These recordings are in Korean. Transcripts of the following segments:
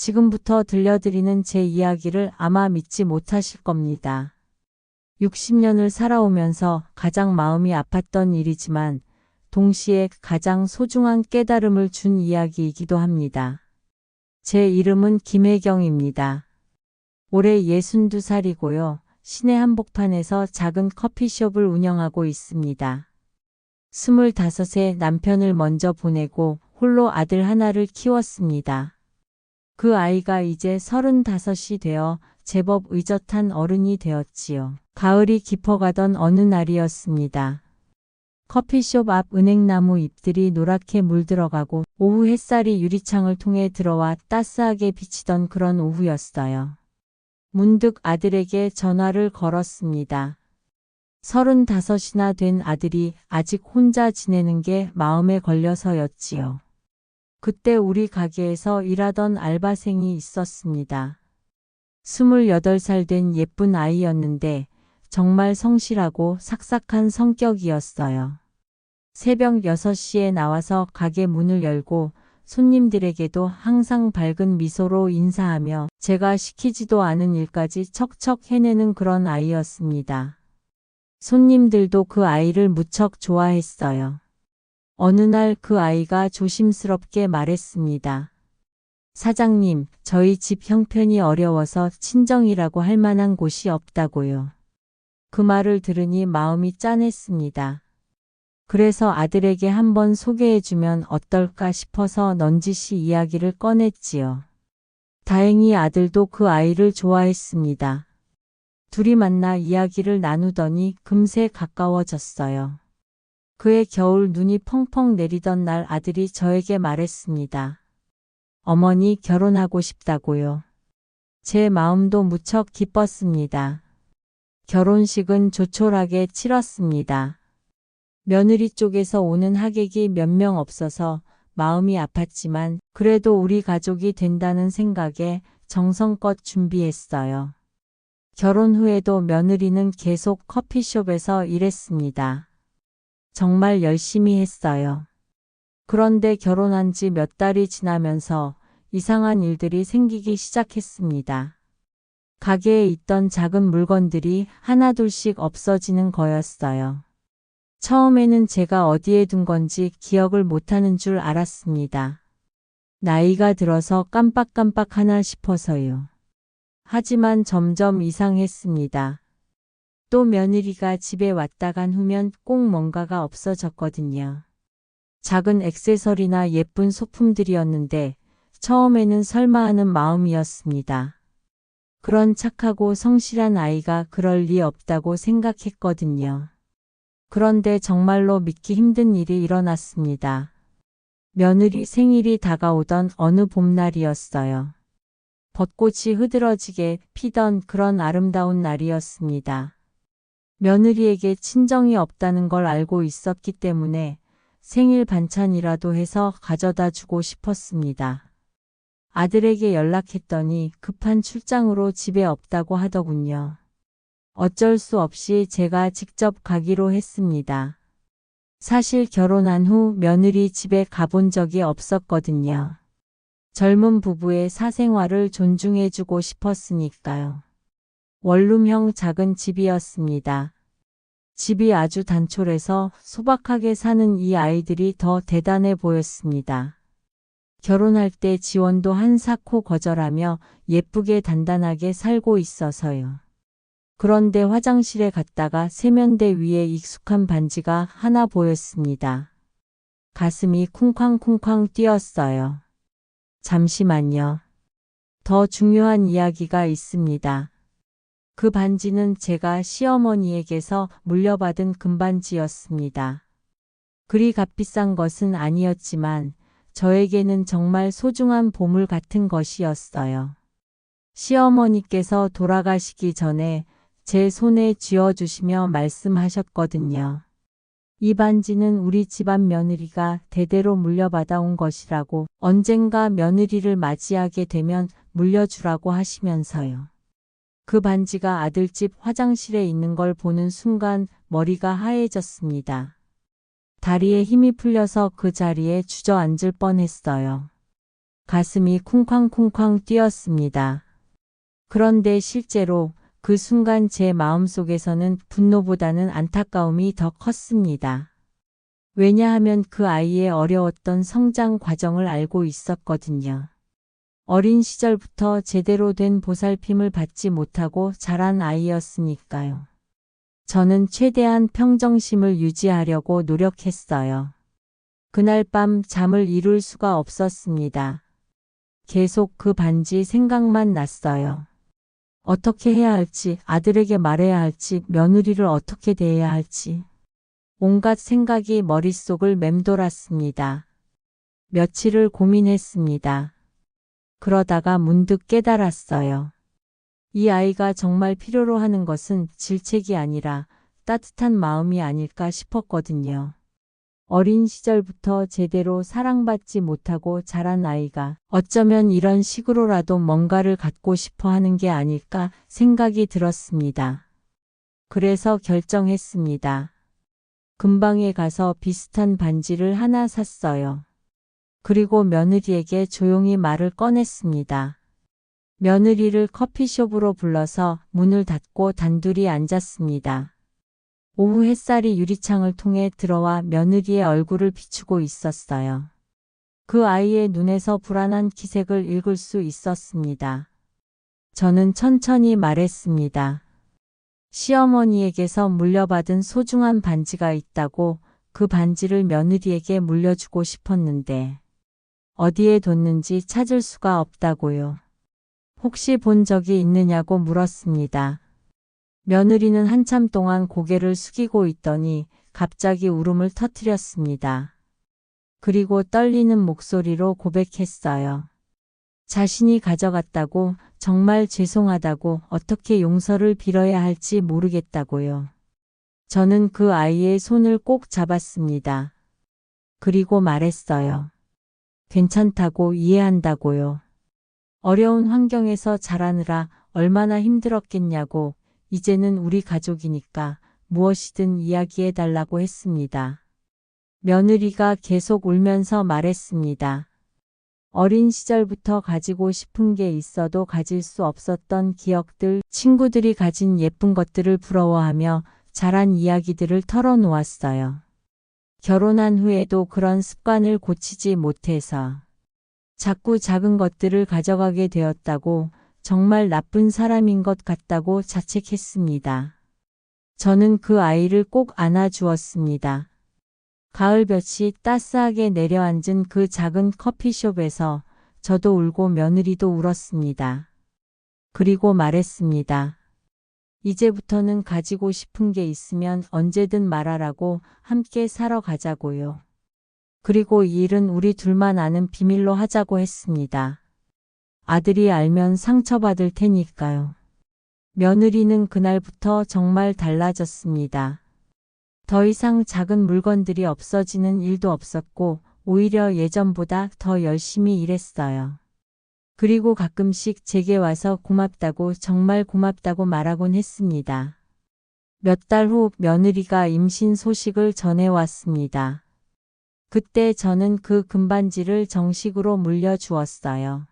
지금부터 들려드리는 제 이야기를 아마 믿지 못하실 겁니다. 60년을 살아오면서 가장 마음이 아팠던 일이지만 동시에 가장 소중한 깨달음을 준 이야기이기도 합니다. 제 이름은 김혜경입니다. 올해 62살이고요. 시내 한복판에서 작은 커피숍을 운영하고 있습니다. 25세 남편을 먼저 보내고 홀로 아들 하나를 키웠습니다. 그 아이가 이제 35이 되어 제법 의젓한 어른이 되었지요. 가을이 깊어가던 어느 날이었습니다. 커피숍 앞 은행나무 잎들이 노랗게 물들어가고 오후 햇살이 유리창을 통해 들어와 따스하게 비치던 그런 오후였어요. 문득 아들에게 전화를 걸었습니다. 35이나 된 아들이 아직 혼자 지내는 게 마음에 걸려서였지요. 그때 우리 가게에서 일하던 알바생이 있었습니다. 28살 된 예쁜 아이였는데 정말 성실하고 삭삭한 성격이었어요. 새벽 6시에 나와서 가게 문을 열고 손님들에게도 항상 밝은 미소로 인사하며 제가 시키지도 않은 일까지 척척 해내는 그런 아이였습니다. 손님들도 그 아이를 무척 좋아했어요. 어느 날 그 아이가 조심스럽게 말했습니다. 사장님, 저희 집 형편이 어려워서 친정이라고 할 만한 곳이 없다고요. 그 말을 들으니 마음이 짠했습니다. 그래서 아들에게 한번 소개해주면 어떨까 싶어서 넌지시 이야기를 꺼냈지요. 다행히 아들도 그 아이를 좋아했습니다. 둘이 만나 이야기를 나누더니 금세 가까워졌어요. 그해 겨울 눈이 펑펑 내리던 날 아들이 저에게 말했습니다. 어머니 결혼하고 싶다고요. 제 마음도 무척 기뻤습니다. 결혼식은 조촐하게 치렀습니다. 며느리 쪽에서 오는 하객이 몇 명 없어서 마음이 아팠지만 그래도 우리 가족이 된다는 생각에 정성껏 준비했어요. 결혼 후에도 며느리는 계속 커피숍에서 일했습니다. 정말 열심히 했어요. 그런데 결혼한 지 몇 달이 지나면서 이상한 일들이 생기기 시작했습니다. 가게에 있던 작은 물건들이 하나둘씩 없어지는 거였어요. 처음에는 제가 어디에 둔 건지 기억을 못하는 줄 알았습니다. 나이가 들어서 깜빡깜빡 하나 싶어서요. 하지만 점점 이상했습니다. 또 며느리가 집에 왔다 간 후면 꼭 뭔가가 없어졌거든요. 작은 액세서리나 예쁜 소품들이었는데 처음에는 설마 하는 마음이었습니다. 그런 착하고 성실한 아이가 그럴 리 없다고 생각했거든요. 그런데 정말로 믿기 힘든 일이 일어났습니다. 며느리 생일이 다가오던 어느 봄날이었어요. 벚꽃이 흐드러지게 피던 그런 아름다운 날이었습니다. 며느리에게 친정이 없다는 걸 알고 있었기 때문에 생일 반찬이라도 해서 가져다 주고 싶었습니다. 아들에게 연락했더니 급한 출장으로 집에 없다고 하더군요. 어쩔 수 없이 제가 직접 가기로 했습니다. 사실 결혼한 후 며느리 집에 가본 적이 없었거든요. 젊은 부부의 사생활을 존중해주고 싶었으니까요. 원룸형 작은 집이었습니다. 집이 아주 단촐해서 소박하게 사는 이 아이들이 더 대단해 보였습니다. 결혼할 때 지원도 한사코 거절하며 예쁘게 단단하게 살고 있어서요. 그런데 화장실에 갔다가 세면대 위에 익숙한 반지가 하나 보였습니다. 가슴이 쿵쾅쿵쾅 뛰었어요. 잠시만요. 더 중요한 이야기가 있습니다. 그 반지는 제가 시어머니에게서 물려받은 금반지였습니다. 그리 값비싼 것은 아니었지만 저에게는 정말 소중한 보물 같은 것이었어요. 시어머니께서 돌아가시기 전에 제 손에 쥐어주시며 말씀하셨거든요. 이 반지는 우리 집안 며느리가 대대로 물려받아 온 것이라고 언젠가 며느리를 맞이하게 되면 물려주라고 하시면서요. 그 반지가 아들집 화장실에 있는 걸 보는 순간 머리가 하얘졌습니다. 다리에 힘이 풀려서 그 자리에 주저앉을 뻔했어요. 가슴이 쿵쾅쿵쾅 뛰었습니다. 그런데 실제로 그 순간 제 마음속에서는 분노보다는 안타까움이 더 컸습니다. 왜냐하면 그 아이의 어려웠던 성장 과정을 알고 있었거든요. 어린 시절부터 제대로 된 보살핌을 받지 못하고 자란 아이였으니까요. 저는 최대한 평정심을 유지하려고 노력했어요. 그날 밤 잠을 이룰 수가 없었습니다. 계속 그 반지 생각만 났어요. 어떻게 해야 할지, 아들에게 말해야 할지, 며느리를 어떻게 대해야 할지. 온갖 생각이 머릿속을 맴돌았습니다. 며칠을 고민했습니다. 그러다가 문득 깨달았어요. 이 아이가 정말 필요로 하는 것은 질책이 아니라 따뜻한 마음이 아닐까 싶었거든요. 어린 시절부터 제대로 사랑받지 못하고 자란 아이가 어쩌면 이런 식으로라도 뭔가를 갖고 싶어 하는 게 아닐까 생각이 들었습니다. 그래서 결정했습니다. 금방에 가서 비슷한 반지를 하나 샀어요. 그리고 며느리에게 조용히 말을 꺼냈습니다. 며느리를 커피숍으로 불러서 문을 닫고 단둘이 앉았습니다. 오후 햇살이 유리창을 통해 들어와 며느리의 얼굴을 비추고 있었어요. 그 아이의 눈에서 불안한 기색을 읽을 수 있었습니다. 저는 천천히 말했습니다. 시어머니에게서 물려받은 소중한 반지가 있다고 그 반지를 며느리에게 물려주고 싶었는데 어디에 뒀는지 찾을 수가 없다고요. 혹시 본 적이 있느냐고 물었습니다. 며느리는 한참 동안 고개를 숙이고 있더니 갑자기 울음을 터뜨렸습니다. 그리고 떨리는 목소리로 고백했어요. 자신이 가져갔다고 정말 죄송하다고 어떻게 용서를 빌어야 할지 모르겠다고요. 저는 그 아이의 손을 꼭 잡았습니다. 그리고 말했어요. 괜찮다고 이해한다고요. 어려운 환경에서 자라느라 얼마나 힘들었겠냐고 이제는 우리 가족이니까 무엇이든 이야기해 달라고 했습니다. 며느리가 계속 울면서 말했습니다. 어린 시절부터 가지고 싶은 게 있어도 가질 수 없었던 기억들, 친구들이 가진 예쁜 것들을 부러워하며 자란 이야기들을 털어놓았어요. 결혼한 후에도 그런 습관을 고치지 못해서 자꾸 작은 것들을 가져가게 되었다고 정말 나쁜 사람인 것 같다고 자책했습니다. 저는 그 아이를 꼭 안아주었습니다. 가을볕이 따스하게 내려앉은 그 작은 커피숍에서 저도 울고 며느리도 울었습니다. 그리고 말했습니다. 이제부터는 가지고 싶은 게 있으면 언제든 말하라고 함께 사러 가자고요. 그리고 이 일은 우리 둘만 아는 비밀로 하자고 했습니다. 아들이 알면 상처받을 테니까요. 며느리는 그날부터 정말 달라졌습니다. 더 이상 작은 물건들이 없어지는 일도 없었고 오히려 예전보다 더 열심히 일했어요. 그리고 가끔씩 제게 와서 고맙다고 정말 고맙다고 말하곤 했습니다. 몇 달 후 며느리가 임신 소식을 전해왔습니다. 그때 저는 그 금반지를 정식으로 물려주었어요.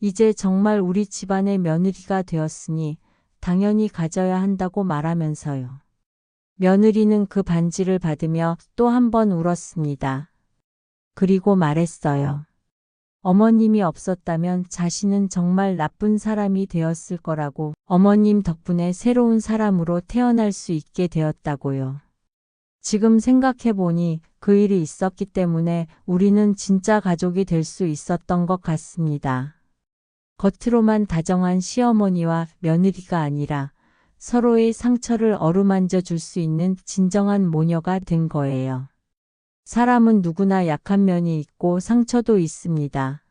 이제 정말 우리 집안의 며느리가 되었으니 당연히 가져야 한다고 말하면서요. 며느리는 그 반지를 받으며 또 한 번 울었습니다. 그리고 말했어요. 어머님이 없었다면 자신은 정말 나쁜 사람이 되었을 거라고 어머님 덕분에 새로운 사람으로 태어날 수 있게 되었다고요. 지금 생각해보니 그 일이 있었기 때문에 우리는 진짜 가족이 될 수 있었던 것 같습니다. 겉으로만 다정한 시어머니와 며느리가 아니라 서로의 상처를 어루만져 줄 수 있는 진정한 모녀가 된 거예요. 사람은 누구나 약한 면이 있고 상처도 있습니다.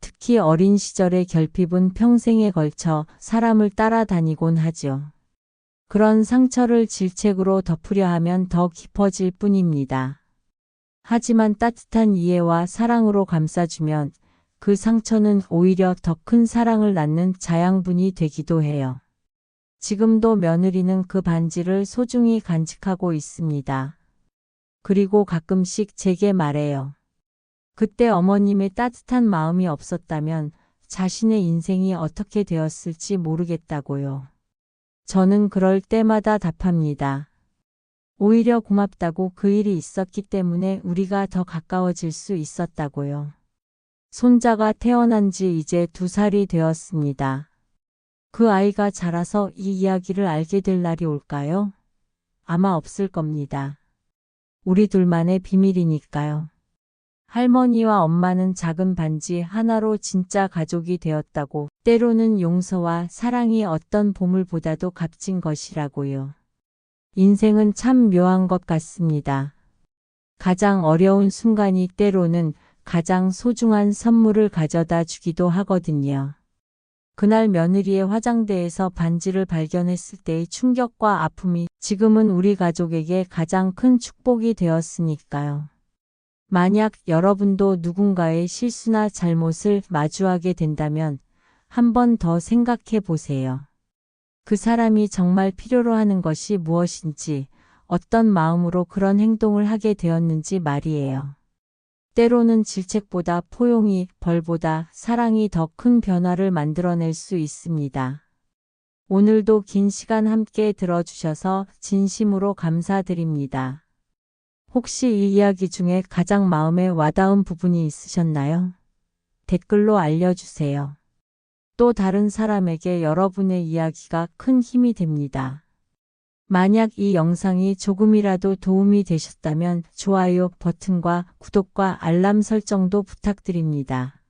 특히 어린 시절의 결핍은 평생에 걸쳐 사람을 따라다니곤 하죠. 그런 상처를 질책으로 덮으려 하면 더 깊어질 뿐입니다. 하지만 따뜻한 이해와 사랑으로 감싸주면 그 상처는 오히려 더 큰 사랑을 낳는 자양분이 되기도 해요. 지금도 며느리는 그 반지를 소중히 간직하고 있습니다. 그리고 가끔씩 제게 말해요. 그때 어머님의 따뜻한 마음이 없었다면 자신의 인생이 어떻게 되었을지 모르겠다고요. 저는 그럴 때마다 답합니다. 오히려 고맙다고 그 일이 있었기 때문에 우리가 더 가까워질 수 있었다고요. 손자가 태어난 지 이제 두 살이 되었습니다. 그 아이가 자라서 이 이야기를 알게 될 날이 올까요? 아마 없을 겁니다. 우리 둘만의 비밀이니까요. 할머니와 엄마는 작은 반지 하나로 진짜 가족이 되었다고 때로는 용서와 사랑이 어떤 보물보다도 값진 것이라고요. 인생은 참 묘한 것 같습니다. 가장 어려운 순간이 때로는 가장 소중한 선물을 가져다 주기도 하거든요. 그날 며느리의 화장대에서 반지를 발견했을 때의 충격과 아픔이 지금은 우리 가족에게 가장 큰 축복이 되었으니까요. 만약 여러분도 누군가의 실수나 잘못을 마주하게 된다면 한 번 더 생각해 보세요. 그 사람이 정말 필요로 하는 것이 무엇인지, 어떤 마음으로 그런 행동을 하게 되었는지 말이에요. 때로는 질책보다 포용이, 벌보다 사랑이 더 큰 변화를 만들어낼 수 있습니다. 오늘도 긴 시간 함께 들어주셔서 진심으로 감사드립니다. 혹시 이 이야기 중에 가장 마음에 와닿은 부분이 있으셨나요? 댓글로 알려주세요. 또 다른 사람에게 여러분의 이야기가 큰 힘이 됩니다. 만약 이 영상이 조금이라도 도움이 되셨다면 좋아요 버튼과 구독과 알람 설정도 부탁드립니다.